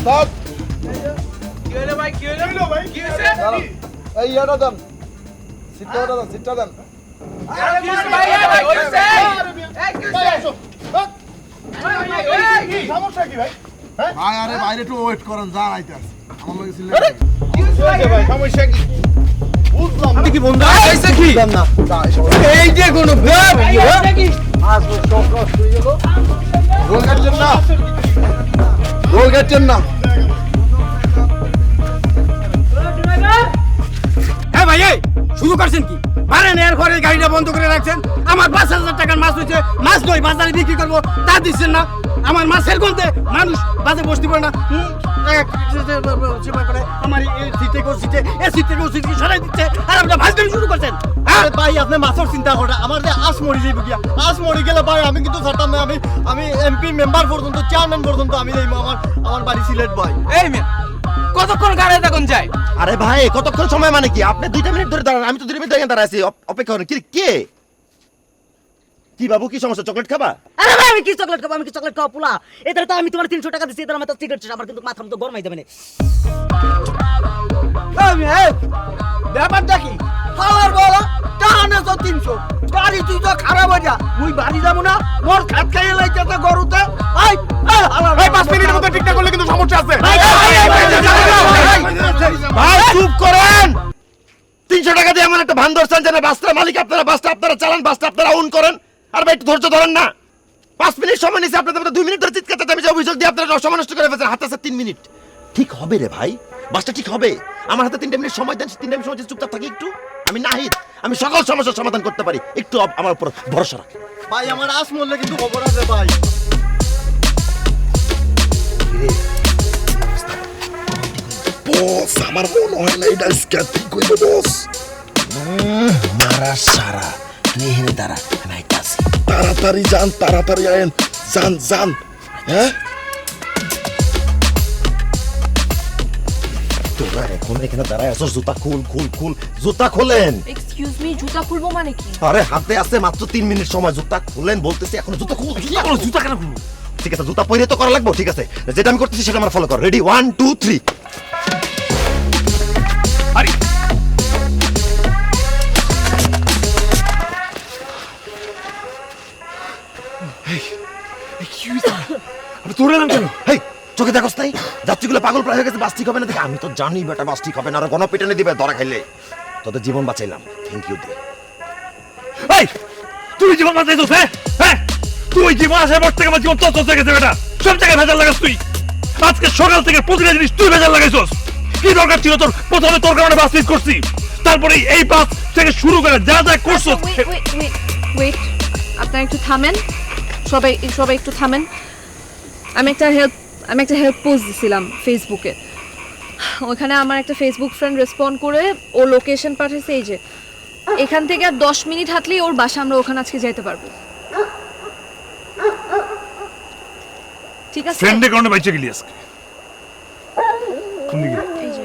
Sir কি হলো ভাই কি হলো ভাই কি হয়েছে এই ইয়াটা দেন সিটটা দেন সিটটা দেন। হ্যাঁ, সমস্যা কি ভাই হ্যাঁ ভাই আরে বাইরে একটু ওয়েট করেন যা আইতে আছে আমার লগে ছিল কি হয়েছে ভাই? ভাই সমস্যা কি বুঝলাম না। কি বন্ধু আইছে কি দেন না এই যে কোনো ব্যাপ ভাই, কি? আসব সব নষ্ট হয়ে গেল রোল কাটছেন না রোল কাটছেন না হ্যাঁ ভাই শুরু করছেন কি? পারেন এর ঘরে গাড়িটা বন্ধ করে রাখছেন। আমার পাঁচ হাজার টাকার মাছ হয়েছে। মাছ নয় বাজারে বিক্রি করব, তা দিচ্ছেন না। আমার মাছের গন্ধে মানুষ বাজে বসতে পারে না। সেবা করে আমার এই সিটে কেউ সিটে এ সিটে কেউ সিটে সরাই দিচ্ছে। আর আপনার ভাজ শুরু করছেন। হ্যাঁ। আরে ভাই আপনি মাছের চিন্তা করেন আমার যে আস মরি যাইব গিয়া। আস মরি গেলে ভাই আমি কিন্তু ছাড়তাম না। আমি আমি এমপি মেম্বার পর্যন্ত চেয়ারম্যান পর্যন্ত আমি যাইব আমার আমার বাড়ি সিলেট ভাই। এই মেয়ে কতক্ষণ গাড়ি তখন যায়? আরে ভাই কতক্ষণ সময় মানে কি? আপনি দুইটা মিনিট ধরে দাঁড়ান আমি তো দুই মিনিট ধরে দাঁড়াইছি। অপেক্ষা করেন কি কে? কি বাবু কি সমস্যা চকলেট খাবা আরে ভাই আমি কি চকলেট খাব আমি কি চকলেট খাব পোলা এদের তো আমি তোমার তিনশো টাকা দিচ্ছি এদের আমার তো সিগারেট আমার কিন্তু মাথা মতো গরমাই যাবে না ব্যাপারটা কি হাওয়ার বলা টানে তো তিনশো গাড়ি তুই তো খারাপ হয়ে যা মুই বাড়ি যাব না মোর খাত খাইয়ে লাইতেছে গরুতে আই ভাই পাঁচ মিনিটের মধ্যে ঠিকঠাক করলে কিন্তু সমস্যা আছে ভাই চুপ করেন তিনশো টাকা দিয়ে আমার একটা ভান ধরছেন যেন না, বাসটার মালিক আপনারা বাসটা আপনারা চালান বাসটা আপনারা অন করেন আর ভাই একটু ধৈর্য ধরেন না। পাঁচ মিনিট সময় নিয়েছে আপনাদের মধ্যে দুই মিনিট ধরে চিৎকার আমি যে অভিযোগ দিয়ে আপনারা সময় নষ্ট করে ফেলছেন। হাতে আছে তিন মিনিট। ঠিক হবে রে ভাই বাসটা ঠিক হবে। আমার হাতে তিনটা মিনিট সময় দেন তিনটা মিনিট সময় চুপচাপ থাকি একটু। আমি নাহিদ আমি সকল সমস্যার সমাধান করতে পারি। একটু আমার উপর ভরসা রাখ ভাই আমার আস মরলে কিন্তু খবর আছে ভাই। বস আমার মনে হয় না এটা ঠিক হইব বস। মারা সারা। তুই এখানে দাঁড়া আমি আইতাছি। তাড়াতাড়ি যান তাড়াতাড়ি আয়েন। যান যান। হ্যাঁ? তোরা এখন এখানে দাঁড়ায় আসো জুতা খুল খুল খুল। জুতা খোলেন। এক্সকিউজ মি জুতা খুলবো মানে কি? আরে হাতে আছে মাত্র তিন মিনিট সময়। জুতা খুলেন বলতেছি এখন জুতা খুল জুতা খুলো। জুতা কেন খুলবো? ঠিক আছে জুতা পরে তো করা লাগবে ঠিক আছে। যেটা আমি করতেছি সেটা আমার ফলো কর। রেডি ওয়ান টু থ্রি তোরে নাম কেন? হেই চোখে দেখোস নাই? যাত্রীগুলো পাগল প্রায় হয়ে গেছে বাস ঠিক হবে না দেখে? আমি তো জানি বেটা বাস ঠিক হবে না আর গণপিটানে দিবে ধরা খাইলে। তোদের জীবন বাঁচাইলাম। থ্যাংক ইউ দে এই তুই জীবন বাঁচাইছিস হ্যাঁ হ্যাঁ তুই জীবন আসার পর থেকে আমার জীবন তত হয়ে গেছে বেটা। সব জায়গায় ভেজাল লাগাস তুই। আজকে সকাল থেকে প্রতিটা জিনিস তুই ভেজাল লাগাইছস। কি দরকার ছিল তোর? প্রথমে তোর কারণে বাস মিস করছি। তারপরে এই বাস থেকে শুরু করে যা যা করছস ওয়েট ওয়েট ওয়েট ওয়েট আপনারা একটু থামেন। সবাই সবাই একটু থামেন। আমি একটা হেল্প আমি একটা হেল্প পোস্ট দিছিলাম ফেসবুকে ওখানে আমার একটা ফেসবুক ফ্রেন্ড রেসপন্ড করে ও লোকেশন পাঠিয়েছে এই যে এখান থেকে আর দশ মিনিট হাঁটলেই ওর বাসা আমরা ওখানে আজকে যেতে পারব। ঠিক আছে? ফ্রেন্ডের কারণে বাইচে গেলি আজকে। কোন দিকে? এই যে।